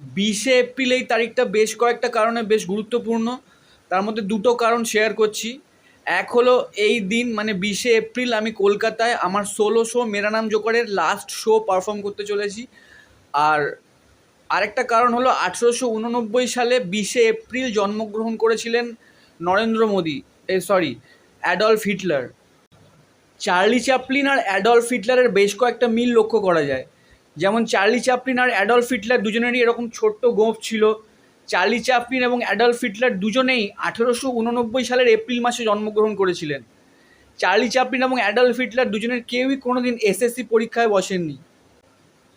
বিশে এপ্রিল এই তারিখটা বেশ কয়েকটা কারণে বেশ গুরুত্বপূর্ণ। তার মধ্যে দুটো কারণ শেয়ার করছি। এক হলো এই দিন মানে বিশে এপ্রিল আমি কলকাতায় আমার সোলো শো মেরা নাম জোকারের লাস্ট শো পারফর্ম করতে চলেছি। আর আরেকটা কারণ হলো আঠেরোশো উননব্বই সালে বিশে এপ্রিল জন্মগ্রহণ করেছিলেন নরেন্দ্র মোদী, এ sorry Adolf Hitler Charlie Chaplin আর অ্যাডলফ হিটলারের বেশ কয়েকটা মিল লক্ষ্য করা যায়। যেমন চার্লি চাপলিন আর অ্যাডলফ হিটলার দুজনেরই এরকম ছোট্ট গোঁফ ছিল। চার্লি চাপলিন এবং অ্যাডলফ হিটলার দুজনেই আঠেরোশো উননব্বই সালের এপ্রিল মাসে জন্মগ্রহণ করেছিলেন। চার্লি চ্যাপলিন এবং অ্যাডলফ হিটলার দুজনের কেউই কোনোদিন এসএসসি পরীক্ষায় বসেননি।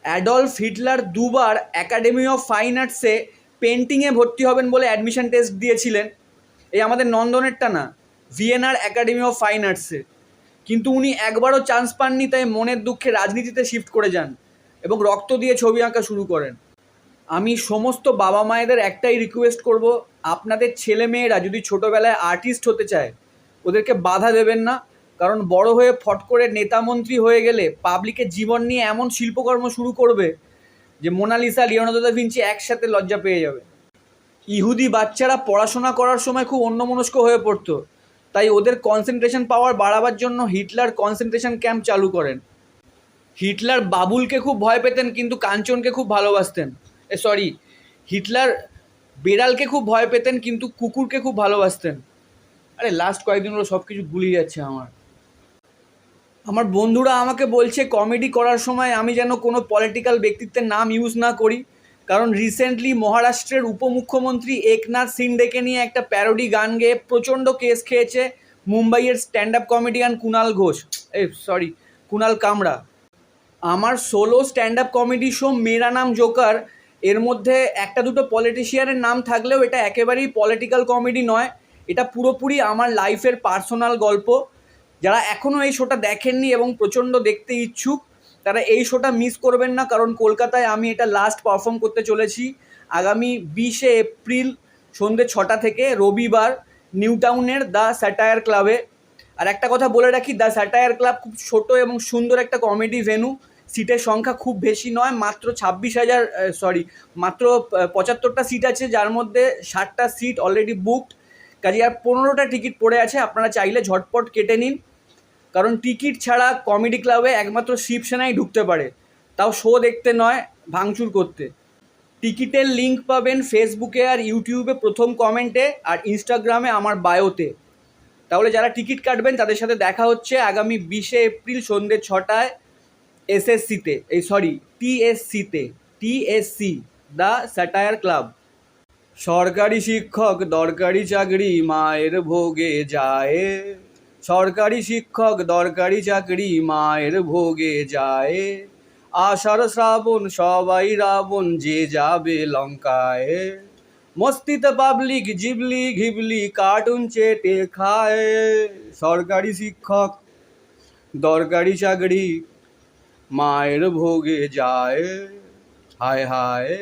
অ্যাডলফ হিটলার দুবার একাডেমি অফ ফাইন আর্টসে পেন্টিংয়ে ভর্তি হবেন বলে অ্যাডমিশন টেস্ট দিয়েছিলেন। এই আমাদের নন্দনেরটা না, ভিয়েনার একাডেমি অফ ফাইন আর্টসে। কিন্তু উনি একবারও চান্স পাননি, তাই মনের দুঃখে রাজনীতিতে শিফট করে যান। এবং রক্ত দিয়ে ছবি আঁকা শুরু করেন। আমি সমস্ত বাবা মায়েদের একটাই রিকোয়েস্ট করব, আপনাদের ছেলে মেয়েরা যদি ছোটোবেলায় আর্টিস্ট হতে চায়, ওদেরকে বাধা দেবেন না। কারণ বড় হয়ে ফট করে নেতা মন্ত্রী হয়ে গেলে পাবলিকের জীবন নিয়ে এমন শিল্পকর্ম শুরু করবে যে মোনালিসা, লিওনার্দো দা ভিঞ্চি একসাথে লজ্জা পেয়ে যাবে। ইহুদি বাচ্চারা পড়াশোনা করার সময় খুব অন্যমনস্ক হয়ে পড়তো। তাই ওদের কনসেন্ট্রেশন পাওয়ার বাড়াবার জন্য হিটলার কনসেন্ট্রেশন ক্যাম্প চালু করেন। হিটলার বাবুলকে খুব ভয় পেতেন, কিন্তু কাঞ্চনকে খুব ভালোবাসতেন। এ সরি হিটলার বেড়ালকে খুব ভয় পেতেন, কিন্তু কুকুরকে খুব ভালোবাসতেন। আরে লাস্ট কয়েকদিন হলো সব কিছু গুলিয়ে যাচ্ছে আমার। আমার বন্ধুরা আমাকে বলছে কমেডি করার সময় আমি যেন কোনো পলিটিক্যাল ব্যক্তিত্বের নাম ইউজ না করি। কারণ রিসেন্টলি মহারাষ্ট্রের উপমুখ্যমন্ত্রী একনাথ সিন্ডেকে নিয়ে একটা প্যারোডি গান গেয়ে প্রচণ্ড কেস খেয়েছে মুম্বাইয়ের stand up comedian Kunal Ghosh. Uh sorry Kunal Kamra. আমার solo stand up comedy show Mera Naam Joker এর মধ্যে একটা দুটো পলিটিশিয়ানের নাম থাকলেও এটা একেবারেই পলিটিক্যাল কমেডি নয়। এটা পুরোপুরি আমার লাইফের পার্সোনাল গল্প। যারা এখনও এই শোটা দেখেননি এবং প্রচণ্ড দেখতে ইচ্ছুক, তারা এই শোটা মিস করবেন না, কারণ কলকাতায় আমি এটা লাস্ট পারফর্ম করতে চলেছি। আগামী বিশে এপ্রিল সন্ধ্যে ছটা থেকে রবিবার নিউ টাউনের দ্য স্যাটায়ার ক্লাবে। আর একটা কথা বলে রাখি, দ্য স্যাটায়ার ক্লাব খুব ছোট এবং সুন্দর একটা কমেডি ভেনু সিটের সংখ্যা খুব বেশি নয়, মাত্র ছাব্বিশ হাজার সরি মাত্র পঁচাত্তরটা সিট আছে, যার মধ্যে ষাটটা সিট অলরেডি বুকড কাজে আর পনেরোটা টিকিট পড়ে আছে, আপনারা চাইলে ঝটপট কেটে নিন। কারণ টিকিট ছাড়া কমেডি ক্লাবে একমাত্র শিবসেনাই ঢুকতে পারে। তাও শো দেখতে নয়, ভাঙচুর করতে। টিকিটের লিঙ্ক পাবেন ফেসবুকে আর ইউটিউবে প্রথম কমেন্টে আর ইনস্টাগ্রামে আমার বায়োতে তাহলে যারা টিকিট কাটবেন, তাদের সাথে দেখা হচ্ছে আগামী বিশে এপ্রিল সন্ধ্যে ছটায়। এসএসসিতে এই সরি টিএসসিতে টিএসসি দ্য স্যাটায়ার ক্লাব সরকারি শিক্ষক, দরকারি চাকরি, মায়ের ভোগে যায়। সরকারি শিক্ষক, দরকারি চাকরি, মায়ের ভোগে যায়। আষাঢ় শ্রাবণ, সবাই রাবণ, যে যাবে লঙ্কায়। মস্তিতে পাবলিক, জিবলি ঘিবলি, কার্টুন চেটে খায়। সরকারি শিক্ষক, দরকারি চাকরি মায়ের ভোগে যায়। হায় হায়।